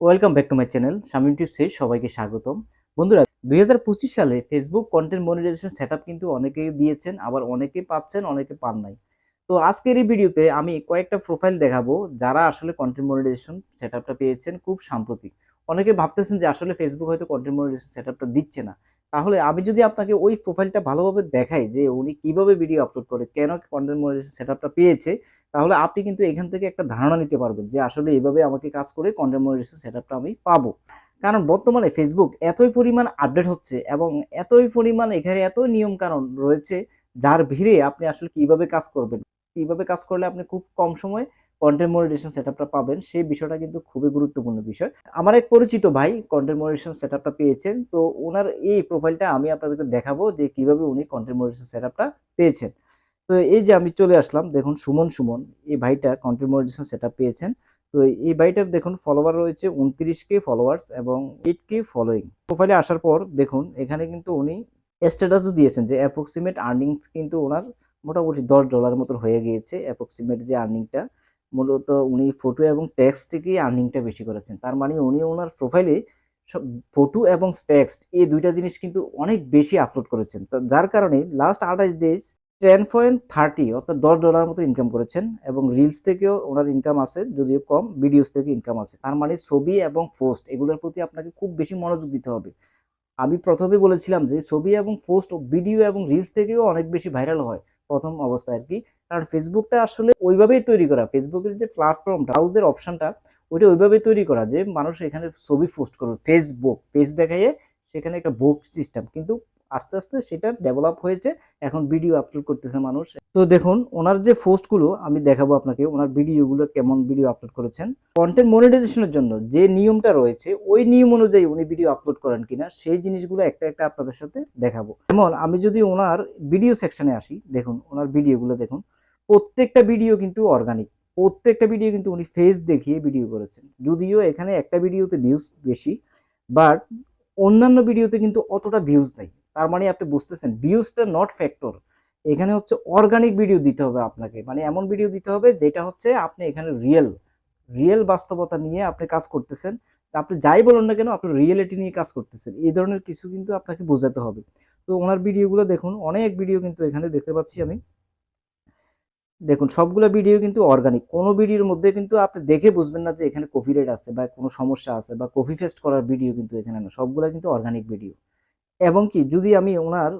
Welcome back to my channel Shamim টিপসে সবাইকে স্বাগতম। বন্ধুরা, দুই হাজার পঁচিশ সালে ফেসবুক কন্টেন্ট মনিটাইজেশন সেটআপ কিন্তু অনেকেই দিয়েছেন, আবার অনেকে পাচ্ছেন, অনেকে পান নাই। তো আজকের এই ভিডিওতে আমি কয়েকটা প্রোফাইল দেখাবো, যারা আসলে কন্টেন্ট মনিটাইজেশন সেটআপটা পেয়েছেন খুব সাম্প্রতিক। অনেকে ভাবতেছেন যে আসলে ফেসবুক হয়তো কন্টেন্ট মনিটাইজেশন সেটআপটা দিচ্ছে না। তাহলে আমি যদি আপনাকে ওই প্রোফাইলটা ভালোভাবে দেখাই যে উনি কীভাবে ভিডিও আপলোড করে, কেন কন্টেন্ট মনিটাইজেশন সেটআপটা পেয়েছে তাহলে আপনি কিন্তু এখান থেকে একটা ধারণা নিতে পারবেন যে আসলে এইভাবে আমাকে কাজ করে কন্টেন্ট মনিটাইজেশন সেটআপটা আমি পাবো। কারণ বর্তমানে ফেসবুক এতই পরিমাণ আপডেট হচ্ছে এবং এতই পরিমাণ এখানে এত নিয়ম কারণ রয়েছে যার ভিড়ে আপনি আসলে কীভাবে কাজ করবেন, কীভাবে কাজ করলে আপনি খুব কম সময়ে কন্টেন্ট মনিটাইজেশন সেটআপটা পাবেন সেই বিষয়টা কিন্তু খুবই গুরুত্বপূর্ণ বিষয়। আমার এক পরিচিত ভাই কন্টেন্ট মনিটাইজেশন সেটআপটা পেয়েছেন, তো ওনার এই প্রোফাইলটা আমি আপনাদেরকে দেখাবো যে কীভাবে উনি কন্টেন্ট মনিটাইজেশন সেটআপটা পেয়েছেন। তো এই যে আমি চলে আসলাম, দেখুন সুমন সুমন, এই ভাইটা কন্টেন্ট মনিটাইজেশন সেটআপ পেয়েছেন। তো এই ভাইটার দেখুন ফলোয়ার রয়েছে উনত্রিশ কে ফলোয়ার্স এবং এইট কে ফলোয়িং প্রোফাইলে আসার পর দেখুন এখানে কিন্তু উনি স্ট্যাটাসও দিয়েছেন যে অ্যাপ্রক্সিমেট আর্নিংস কিন্তু ওনার মোটামুটি দশ ডলার মতন হয়ে গিয়েছে অ্যাপ্রক্সিমেট যে আর্নিংটা মূলত উনি ফটো এবং ট্যাক্স থেকেই আর্নিংটা বেশি করেছেন। তার মানে উনি ওনার প্রোফাইলে সব ফটো এবং টেক্সট এই দুইটা জিনিস কিন্তু অনেক বেশি আপলোড করেছেন। তো যার কারণে লাস্ট আঠাশ ডেজ টেন পয়েন্ট থার্টি অর্থাৎ দশ ডলার মতো ইনকাম করেছেন এবং রিলস থেকেও ওনার ইনকাম আছে যদিও কম ভিডিওস থেকে ইনকাম আছে তার মানে ছবি এবং পোস্ট এগুলোর প্রতি আপনাকে খুব বেশি মনোযোগ দিতে হবে। আমি প্রথমে বলেছিলাম যে ছবি এবং পোস্ট ভিডিও এবং রিলস থেকেও অনেক বেশি ভাইরাল হয় প্রথম অবস্থায় আর কি। কারণ ফেসবুকটা আসলে ওইভাবেই তৈরি করা। ফেসবুকের যে প্ল্যাটফর্ম ব্রাউজের অপশানটা ওইটা ওইভাবেই তৈরি করা যে মানুষ এখানে ছবি পোস্ট করবে। ফেসবুক ফেস দেখাইয়ে সেখানে একটা বুক সিস্টেম কিন্তু আস্তে আস্তে সেটা ডেভেলপ হয়েছে, এখন ভিডিও আপলোড করতেছে মানুষ। তো দেখুন, ওনার যে পোস্টগুলো, আমি দেখাবো আপনাকে, ওনার ভিডিওগুলো কেমন ভিডিও আপলোড করেছেন। কন্টেন্ট মনিটাইজেশনের জন্য যে নিয়মটা রয়েছে, ওই নিয়ম অনুযায়ী উনি ভিডিও আপলোড করেন কিনা, সেই জিনিসগুলো একটা একটা আপনাদের সাথে দেখাবো। যেমন, আমি যদি ওনার ভিডিও সেকশনে আসি, দেখুন, ওনার ভিডিওগুলো দেখুন, প্রত্যেকটা ভিডিও কিন্তু অর্গানিক প্রত্যেকটা ভিডিও কিন্তু উনি ফেস দেখিয়ে ভিডিও করেছেন। যদিও এখানে একটা ভিডিওতে ভিউজ বেশি বাট অন্যান্য ভিডিওতে কিন্তু অতটা ভিউজ নাই। তার মানে আপনি বুঝতেছেন ভিউজটা নট ফ্যাক্টর এখানে হচ্ছে অর্গানিক ভিডিও দিতে হবে আপনাকে। মানে এমন ভিডিও দিতে হবে যেটা হচ্ছে আপনি এখানে রিয়েল রিয়েল বাস্তবতা নিয়ে আপনি কাজ করতেছেন। আপনি যাই বলুন না কেন, আপনি রিয়েলিটি নিয়ে কাজ করতেছেন। এই ধরনের কিছু কিন্তু আপনাকে বোঝাতে হবে। তো ওনার ভিডিওগুলো দেখুন, অনেক ভিডিও কিন্তু এখানে দেখতে পাচ্ছি আমি। দেখুন, সবগুলো ভিডিও কিন্তু অর্গানিক কোনো ভিডিওর মধ্যে কিন্তু আপনি দেখে বুঝবেন না যে এখানে কপিরাইট আছে বা কোনো সমস্যা আছে বা কপি ফেস্ট করার ভিডিও কিন্তু এখানে না। সবগুলো কিন্তু অর্গানিক ভিডিও এবং কি, যদি আমি ওনার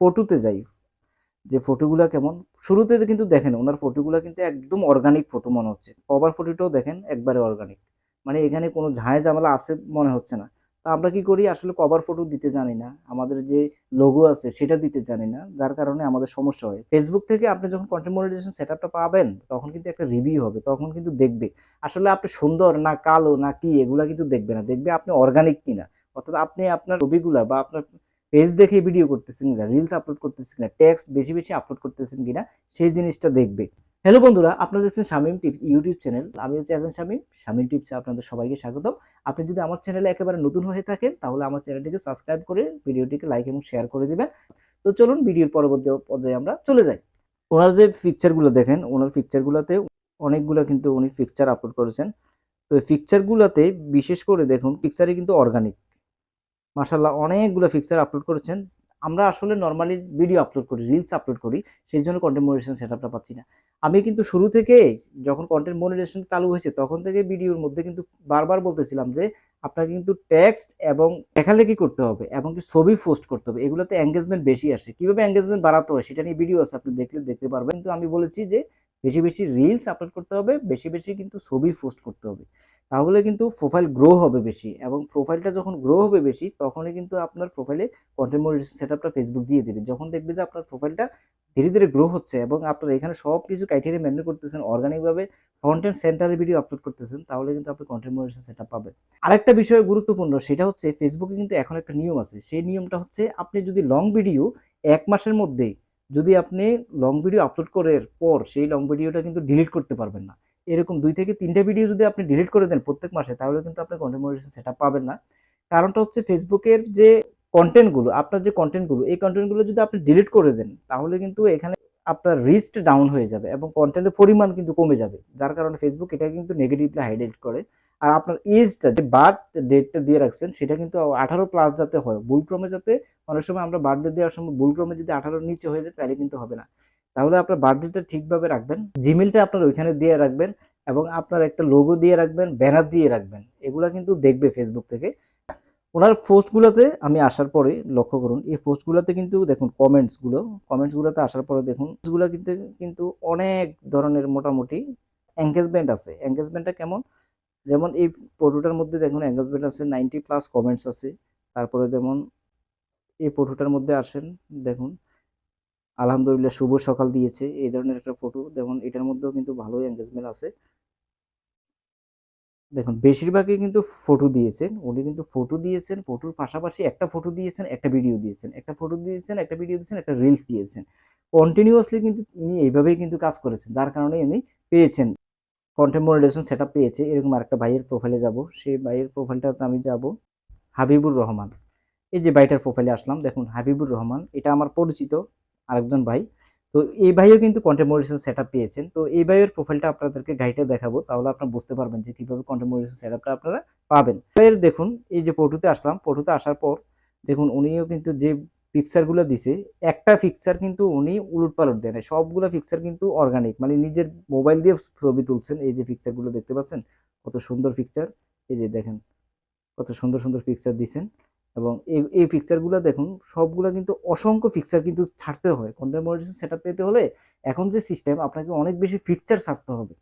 ফটোতে যাই, যে ফটোগুলো কেমন, শুরুতে কিন্তু দেখেন, ওনার ফটোগুলো কিন্তু একদম অর্গানিক ফটো মনে হচ্ছে। কভার ফটোটাও দেখেন একবারে অর্গানিক মানে এখানে কোনো ঝাঁয় ঝামেলা আছে মনে হচ্ছে না। তা আমরা কি করি, আসলে কভার ফটো দিতে জানি না, আমাদের যে লোগো আছে সেটা দিতে জানি না, যার কারণে আমাদের সমস্যা হয়। ফেসবুক থেকে আপনি যখন কন্টেন্ট মনিটাইজেশন সেট আপটা পাবেন, তখন কিন্তু একটা রিভিউ হবে, তখন কিন্তু দেখবে। আসলে আপনি সুন্দর না কালো না কি, এগুলা কিন্তু দেখবে না, দেখবে আপনি অর্গানিক কিনা। অর্থাৎ আপনি আপনার ছবিগুলা বা আপনার পেজ দেখে ভিডিও করতেছেন কিনা রিলস আপলোড করতেছেন কিনা টেক্সট বেশি বেশি আপলোড করতেছেন কিনা, সেই জিনিসটা দেখবে। হ্যালো বন্ধুরা, আপনারা দেখছেন শামিম টিপস ইউটিউব চ্যানেল আমি হচ্ছে এজন শামিম। শামিম টিপসে আপনাদের সবাইকে স্বাগতম। আপনি যদি আমার চ্যানেলে একেবারে নতুন হয়ে থাকেন, তাহলে আমার চ্যানেলটিকে সাবস্ক্রাইব করে ভিডিওটিকে লাইক এবং শেয়ার করে দিবেন। তো চলুন ভিডিওর পরবর্তী পর্যায়ে আমরা চলে যাই। ওনার যে পিকচারগুলো দেখেন, ওনার পিকচারগুলোতে অনেকগুলো কিন্তু উনি পিকচার আপলোড করেছেন। তো এই পিকচারগুলোতে বিশেষ করে দেখুন পিকচারে কিন্তু অর্গানিক মাশাল্লাহ অনেকগুলো পিকচার আপলোড করেছেন। আমরা আসলে নর্মালি ভিডিও আপলোড করি রিলস আপলোড করি, সেই জন্য কন্টেন্ট মনিটেশন সেটআপটা পাচ্ছি না। আমি কিন্তু শুরু থেকে যখন কন্টেন্ট মনিটেশন চালু হয়েছে, তখন থেকে ভিডিওর মধ্যে কিন্তু বারবার বলতেছিলাম যে, আপনাকে কিন্তু টেক্সট এবং লেখালেখি করতে হবে? এবং কি ছবি পোস্ট করতে হবে? এগুলোতে এঙ্গেজমেন্ট বেশি আসে। কীভাবে এঙ্গেজমেন্ট বাড়াতে হয়, সেটা নিয়ে ভিডিও আছে, আপনি দেখলে দেখতে পারবেন। কিন্তু আমি বলেছি যে বেশি বেশি রিলস আপলোড করতে হবে, বেশি বেশি কিন্তু ছবি পোস্ট করতে হবে। তাহলে কিন্তু প্রোফাইল গ্রো হবে বেশি এবং প্রোফাইলটা যখন গ্রো হবে বেশি, তখনই কিন্তু আপনার প্রোফাইলে কন্টেন্ট মনিটাইজেশন সেটআপটা ফেসবুক দিয়ে দেবে। যখন দেখবে যে আপনার প্রোফাইলটা ধীরে ধীরে গ্রো হচ্ছে এবং আপনার এখানে সব কিছু ক্রাইটেরিয়া মেনটেন করতেছেন অর্গানিকভাবে কন্টেন্ট সেন্টারে ভিডিও আপলোড করতেছেন, তাহলে কিন্তু আপনি কন্টেন্ট মনিটাইজেশন সেটআপ পাবেন। আরেকটা বিষয় গুরুত্বপূর্ণ, সেটা হচ্ছে ফেসবুকে কিন্তু এখন একটা নিয়ম আছে। সেই নিয়মটা হচ্ছে আপনি যদি লং ভিডিও এক মাসের মধ্যে যদি আপনি লং ভিডিও আপলোড করার পর সেই লং ভিডিওটা কিন্তু ডিলিট করতে পারবেন না। এরকম দুই থেকে তিনটা ভিডিও যদি আপনি ডিলিট করে দেন প্রত্যেক মাসে, তাহলে কিন্তু আপনি কন্টেন্ট মনিটাইজেশন সেটা পাবেন না। কারণটা হচ্ছে ফেসবুকের যে কন্টেন্টগুলো আপনার যে কন্টেন্টগুলো এই কন্টেন্টগুলো যদি আপনি ডিলিট করে দেন, তাহলে কিন্তু এখানে আপনার রিস্ট ডাউন হয়ে যাবে এবং কন্টেন্টের পরিমাণ কিন্তু কমে যাবে। যার কারণে ফেসবুক এটা কিন্তু নেগেটিভলি হাইলাইট করে। আর আপনার এজটা যে বার্থ ডেটটা দিয়ে রাখছেন, সেটা কিন্তু আঠারো প্লাস যাতে হয়। ভুলক্রমে যাতে অনেক সময় আমরা বার্থডে দেওয়ার সময় ভুলক্রমে যদি আঠারোর নিচে হয়ে যায়, তাহলে কিন্তু হবে না। তাহলে আপনার বার্থডেটা ঠিকভাবে রাখবেন। জিমেলটা আপনার ওইখানে দিয়ে রাখবেন এবং আপনার একটা লোগো দিয়ে রাখবেন ব্যানার দিয়ে রাখবেন। এগুলা কিন্তু দেখবে ফেসবুক থেকে। ওনার পোস্টগুলোতে আমি আসার পরে লক্ষ্য করুন, এই পোস্টগুলোতে কিন্তু দেখুন কমেন্টসগুলো কমেন্টসগুলোতে আসার পরে দেখুনগুলো কিন্তু কিন্তু অনেক ধরনের মোটামুটি এঙ্গেজমেন্ট আছে। এঙ্গেজমেন্টটা কেমন? যেমন এই ফটোটার মধ্যে দেখুন এঙ্গেজমেন্ট আছে নাইনটি প্লাস কমেন্টস আছে। তারপরে যেমন এই ফটোটার মধ্যে আসেন, দেখুন, আলহামদুলিল্লাহ শুভ সকাল দিয়েছে, এই ধরনের একটা ফটো দেখুন এটার মধ্যেও কিন্তু ভালোই এঙ্গেজমেন্ট আছে। দেখুন, বেশিরভাগই কিন্তু ফটো দিয়েছেন। উনি কিন্তু ফটো দিয়েছেন ফটোর পাশাপাশি একটা ফটো দিয়েছেন, একটা ভিডিও দিয়েছেন। একটা ফটো দিয়েছেন, একটা ভিডিও দিয়েছেন, একটা রিলস দিয়েছেন। কন্টিনিউয়াসলি কিন্তু ইনি এইভাবেই কিন্তু কাজ করেছেন, যার কারণে ইনি পেয়েছেন। কন্টেন্ট মনিটাইজেশন সেট পেয়েছে। এরকম আরেকটা ভাইয়ের প্রোফাইলে যাব। সেই ভাইয়ের প্রোফাইলটাতে আমি যাব হাবিবুর রহমান। এই যে ভাইটার প্রোফাইলে আসলাম, দেখুন, হাবিবুর রহমান, এটা আমার পরিচিত আরেকজন ভাই। তো এই ভাইও কিন্তু কন্টেন্ট মনিটাইজেশন সেট পেয়েছেন। তো এই ভাইয়ের প্রোফাইলটা আপনাদেরকে গাইডে দেখাবো, তাহলে আপনারা বুঝতে পারবেন যে কীভাবে কন্টেন্ট মনিটাইজেশন সেট আপনারা পাবেন। ভাইয়ের দেখুন, এই যে পটুতে আসলাম পটুতে আসার পর দেখুন, উনিও কিন্তু যে পিকচারগুলো দিছে, একটা পিকচার কিন্তু উনি উলট পালট দেয় না সবগুলো পিকচার কিন্তু অর্গানিক মানে নিজের মোবাইল দিয়ে ছবি তুলছেন, এই যে পিকচারগুলো দেখতে পাচ্ছেন, কত সুন্দর পিকচার এই যে দেখেন, কত সুন্দর সুন্দর পিকচার দিছেন। এবং এই এই দেখুন, সবগুলো কিন্তু অসংখ্য পিকচার কিন্তু ছাড়তে হয়। কন্টেন্ট মনিটাইজেশন সেট পেতে হলে এখন যে সিস্টেম আপনাকে অনেক বেশি পিকচার ছাড়তে হবে।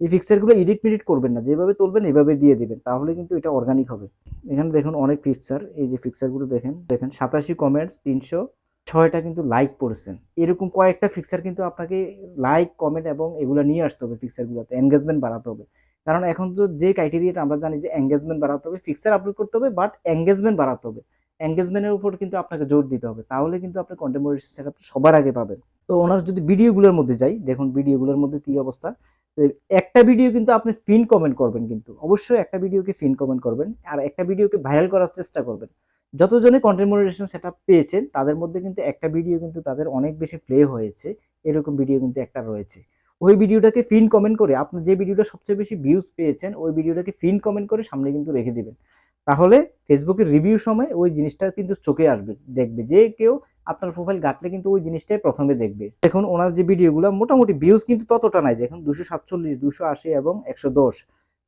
এই পিকচারগুলো এডিট মিডিট করবেন না, যেভাবে তুলবেন এভাবে দিয়ে দিবেন, তাহলে কিন্তু এটা অর্গানিক হবে। এখানে দেখুন অনেক পিকচার এই যে পিকচারগুলো দেখেন দেখেন সাতাশি কমেন্টস তিনশো ছয়টা কিন্তু লাইক পড়েছেন। এরকম কয়েকটা পিকচার কিন্তু আপনাকে লাইক কমেন্ট এবং এগুলো নিয়ে আসতে হবে পিকচারগুলোতে এনগেজমেন্ট বাড়াতে হবে। কারণ এখন তো যে ক্রাইটেরিয়াটা আমরা জানি যে এঙ্গেজমেন্ট বাড়াতে হবে ফিক্সার আপলোড করতে হবে বাট এঙ্গেজমেন্ট বাড়াতে হবে। এঙ্গেজমেন্টের উপর কিন্তু আপনাকে জোর দিতে হবে। তাহলে কিন্তু আপনি কন্টেম্পোরারি সেটআপ সবার আগে পাবেন। তো ওনার যদি ভিডিওগুলোর মধ্যে যাই, দেখুন ভিডিওগুলোর মধ্যে কী অবস্থা? তো একটা ভিডিও কিন্তু আপনি ফিন কমেন্ট করবেন কিন্তু। অবশ্যই একটা ভিডিওকে ফিন কমেন্ট করবেন আর একটা ভিডিওকে ভাইরাল করার চেষ্টা করবেন। যতজনে কন্টেন্ট মনিটাইজেশন সেটআপ পেয়েছেন, তাদের মধ্যে কিন্তু একটা ভিডিও কিন্তু তাদের অনেক বেশি প্লে হয়েছে। এরকম ভিডিও কিন্তু একটা রয়েছে। ওই ভিডিওটাকে ফিন কমেন্ট করে আপনি যে ভিডিওটা সবচেয়ে বেশি ভিউজ পেয়েছেন, ওই ভিডিওটাকে ফিন কমেন্ট করে সামনে কিন্তু রেখে দিবেন। তাহলে ফেসবুকের রিভিউ সময় ওই জিনিসটা কিন্তু চোখে আসবে, দেখবে যে কেউ আপনার প্রোফাইল ঘাটলে কিন্তু ওই জিনিসটাই প্রথমে দেখবে। দেখুন, ওনার যে ভিডিওগুলো মোটামুটি ভিউজ কিন্তু ততটা নাই, দেখুন দুশো সাতচল্লিশ, দুশো আশি এবং একশো দশ,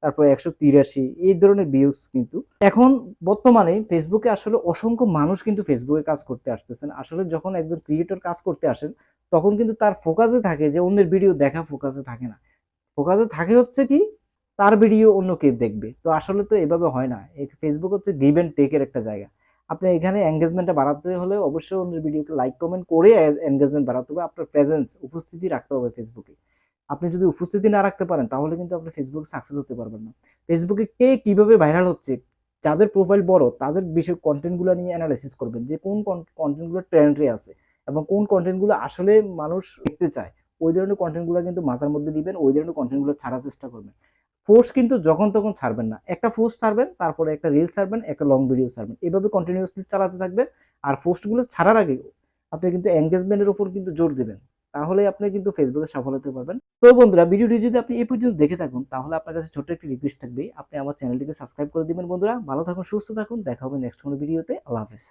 তারপরে একশো তিরাশি, এই ধরনের ভিউজ কিন্তু। এখন বর্তমানে ফেসবুকে আসলে অসংখ্য মানুষ কিন্তু ফেসবুকে কাজ করতে আসতেছেন। আসলে যখন একজন ক্রিয়েটর কাজ করতে আসেন তখন কিন্তু তার ফোকাসে থাকে যে অন্যের ভিডিও দেখা ফোকাসে থাকে না। ফোকাসে থাকে হচ্ছে কি, তার ভিডিও অন্য কেউ দেখবে। তো আসলে তো এভাবে হয় না। ফেসবুক হচ্ছে গিভ অ্যান্ড টেকের একটা জায়গা। আপনি এখানে এঙ্গেজমেন্টটা বাড়াতে হলে অবশ্যই অন্যের ভিডিওকে লাইক কমেন্ট করে এঙ্গেজমেন্ট বাড়াতে হবে। আপনার প্রেজেন্স উপস্থিতি রাখতে হবে ফেসবুকে আপনি যদি উপস্থিতি না রাখতে পারেন, তাহলে কিন্তু আপনি ফেসবুকে সাকসেস হতে পারবেন না। ফেসবুকে কে কীভাবে ভাইরাল হচ্ছে, যাদের প্রোফাইল বড়, তাদের বিষয় কন্টেন্টগুলো নিয়ে অ্যানালাইসিস করবেন। যে কোন কন্টেন্টগুলো ট্রেন্ডে আছে। এবং কোন কন্টেন্টগুলো আসলে মানুষ দেখতে চায়, ওই ধরনের কন্টেন্টগুলো কিন্তু মাথার মধ্যে দিবেন, ওই ধরনের কন্টেন্টগুলো ছাড়ার চেষ্টা করবেন। ফোর্স কিন্তু যখন তখন ছাড়বেন না। একটা ফোর্স ছাড়বেন, তারপরে একটা রিল ছাড়বেন, একটা লং ভিডিও ছাড়বেন। এভাবে কন্টিনিউয়াসলি চালাতে থাকবেন। আর পোস্টগুলো ছাড়ার আগে আপনি কিন্তু এঙ্গেজমেন্টের উপর কিন্তু জোর দেবেন। তাহলে আপনি কিন্তু ফেসবুকে সফল হতে পারবেন। তো বন্ধুরা, ভিডিওটি যদি আপনি এই পর্যন্ত দেখে থাকুন, তাহলে আপনার কাছে ছোট্ট একটি রিকোয়েস্ট থাকবে। আপনি আমার চ্যানেলটিকে সাবস্ক্রাইব করে দিবেন, বন্ধুরা। ভালো থাকুন, সুস্থ থাকুন। দেখা হবে নেক্সট কোনো ভিডিওতে আল্লাহ হাফেজ।